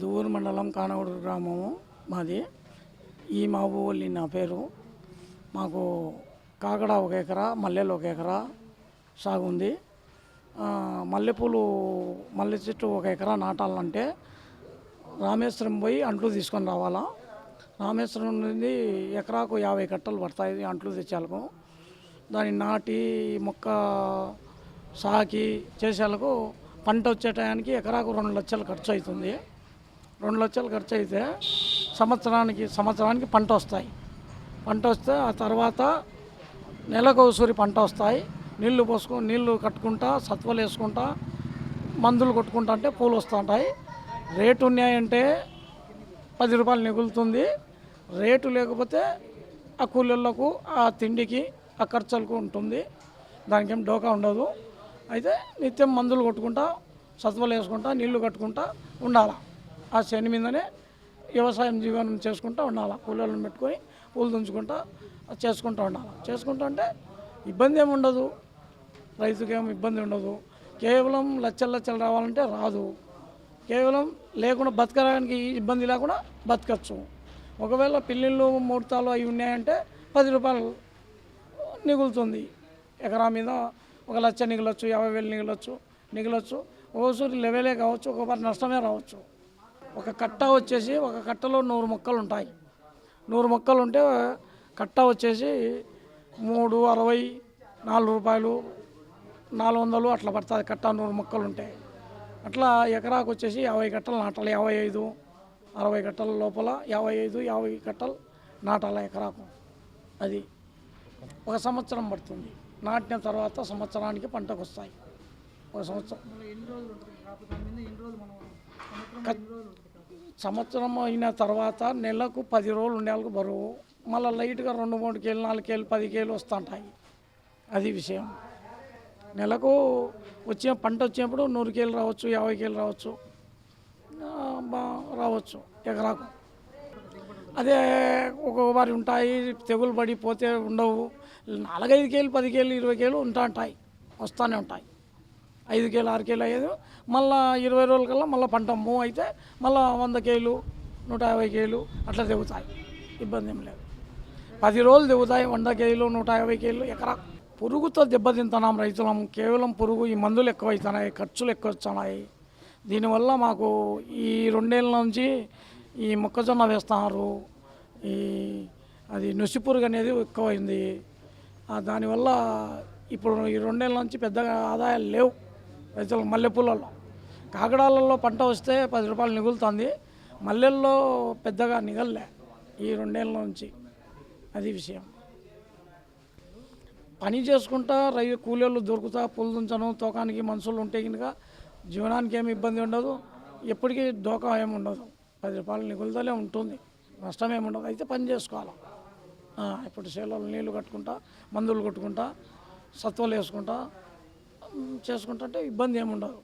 దువ్వూరు మండలం కానగూడు గ్రామము మాది. ఈ మాబూవల్లి నా పేరు. మాకు కాకడ ఒక ఎకరా మల్లెలు ఒక ఎకరా సాగు ఉంది. మల్లెపూలు మల్లె చెట్టు ఒక ఎకరా నాటాలంటే రామేశ్వరం పోయి అంట్లు తీసుకొని రావాలా. రామేశ్వరం నుండి ఎకరాకు యాభై కట్టలు పడతాయి అంట్లు తెచ్చేలకు. దాన్ని నాటి మొక్క సాకి చేసేలకు పంట వచ్చే టయానికి ఎకరాకు రెండు లక్షలు ఖర్చు అవుతుంది రెండు లక్షలు ఖర్చు అయితే సంవత్సరానికి సంవత్సరానికి పంట వస్తాయి. పంట వస్తే ఆ తర్వాత నెలకు ఒకసారి పంట వస్తాయి. నీళ్ళు పోసుకు నీళ్ళు కట్టుకుంటా సత్వలు వేసుకుంటా మందులు కొట్టుకుంటా అంటే పూలు వస్తుంటాయి రేటు ఉన్నాయంటే పది రూపాయలు మిగులుతుంది రేటు లేకపోతే ఆ కూలీళ్ళకు ఆ తిండికి ఆ ఖర్చులకు ఉంటుంది. దానికి ఏం డోకా ఉండదు. అయితే నిత్యం మందులు కొట్టుకుంటా సత్వలు వేసుకుంటా నీళ్ళు కట్టుకుంటా ఉండాలి? ఆ శని మీదనే వ్యవసాయం జీవనం చేసుకుంటూ ఉండాలి. కూలీలను పెట్టుకొని పూలు దుంచుకుంటా చేసుకుంటూ ఉండాలి. చేసుకుంటూ అంటే ఇబ్బంది ఏమి ఉండదు. రైతుకి ఏమి ఇబ్బంది ఉండదు. కేవలం లచ్చలు లచ్చలు రావాలంటే రాదు. కేవలం లేకుండా బతకడానికి ఇబ్బంది లేకుండా బతకచ్చు. ఒకవేళ పిల్లిళ్ళు ముహూర్తాలు అవి ఉన్నాయంటే పది రూపాయలు మిగులుతుంది ఎకరా మీద ఒక లక్ష మిగలొచ్చు యాభై వేలు మిగలొచ్చు మిగలొచ్చు ఒకసారి లెవెలే కావచ్చు ఒకసారి నష్టమే రావచ్చు. ఒక కట్ట వచ్చేసి ఒక కట్టలో నూరు మొక్కలు ఉంటాయి. నూరు మొక్కలు ఉంటే కట్ట వచ్చేసి మూడు అరవై నాలుగు రూపాయలు నాలుగు వందలు అట్లా పడుతుంది కట్ట నూరు మొక్కలు ఉంటాయి అట్లా ఎకరాకు వచ్చేసి యాభై కట్టలు నాటాలి. యాభై ఐదు అరవై కట్టల లోపల యాభై ఐదు యాభై కట్టలు నాటాలి ఎకరాకు. అది ఒక సంవత్సరం పడుతుంది. నాటిన తర్వాత సంవత్సరానికి పంటకు వస్తాయి ఒక సంవత్సరం. సంవత్సరం అయిన తర్వాత నెలకు పది రోజులు ఉండేందుకు బరువు. మళ్ళీ లైట్గా రెండు మూడు కేలు నాలుగు కేలు పది కేలు వస్తుంటాయి. అది విషయం. నెలకు వచ్చే పంట వచ్చినప్పుడు నూరు కేలు రావచ్చు యాభై కేలు రావచ్చు. రావచ్చు ఎకరాకు. అదే ఒక్కొక్కసారి ఉంటాయి తెగులు పడి పోతే ఉండవు. నాలుగైదు కేలు పది కేలు ఇరవై కేలు ఉంటా ఉంటాయి వస్తూనే ఉంటాయి. ఐదు కేలు ఆరు కేలు అయ్యేది. మళ్ళీ ఇరవై రోజులకల్లా మళ్ళీ పంట మూవ్ అయితే మళ్ళీ వంద కేలు నూట యాభై కేలు అట్లా దిగుతాయి ఇబ్బంది ఏం లేదు. పది రోజులు దిగుతాయి వంద కేలు నూట యాభై కేలు ఎకరా. పురుగుతో దెబ్బతింటున్నాం రైతులం. కేవలం పురుగు ఈ మందులు ఎక్కువ అవుతున్నాయి ఖర్చులు ఎక్కువ వస్తున్నాయి దీనివల్ల మాకు ఈ రెండేళ్ళ నుంచి ఈ మొక్కజొన్న వేస్తున్నారు. ఈ అది నుసి పురుగు అనేది ఎక్కువైంది. దానివల్ల ఇప్పుడు ఈ రెండేళ్ళ నుంచి పెద్దగా ఆదాయాలు లేవు. రైతులు మల్లెపూలలో. కాకడాలలో పంట వస్తే పది రూపాయలు మిగులుతుంది మల్లెల్లో పెద్దగా నిగల్లే ఈ రెండేళ్ళ నుంచి. అది విషయం. పని చేసుకుంటా రై కూలీలు దొరుకుతా పులు దుంచను తోకానికి మనుషులు ఉంటే కనుక జీవనానికి ఏమి ఇబ్బంది ఉండదు. ఎప్పటికీ డోకా ఏమి ఉండదు. పది రూపాయలు నిగులుతలే ఉంటుంది. నష్టం ఏమి ఉండదు. అయితే పని చేసుకోవాలి. ఇప్పుడు చేలలో నీళ్ళు కట్టుకుంటా మందులు కొట్టుకుంటా సత్వలు వేసుకుంటా చేసుకుంటుంటే చేసుకుంటా అంటే ఇబ్బంది ఏముండదు.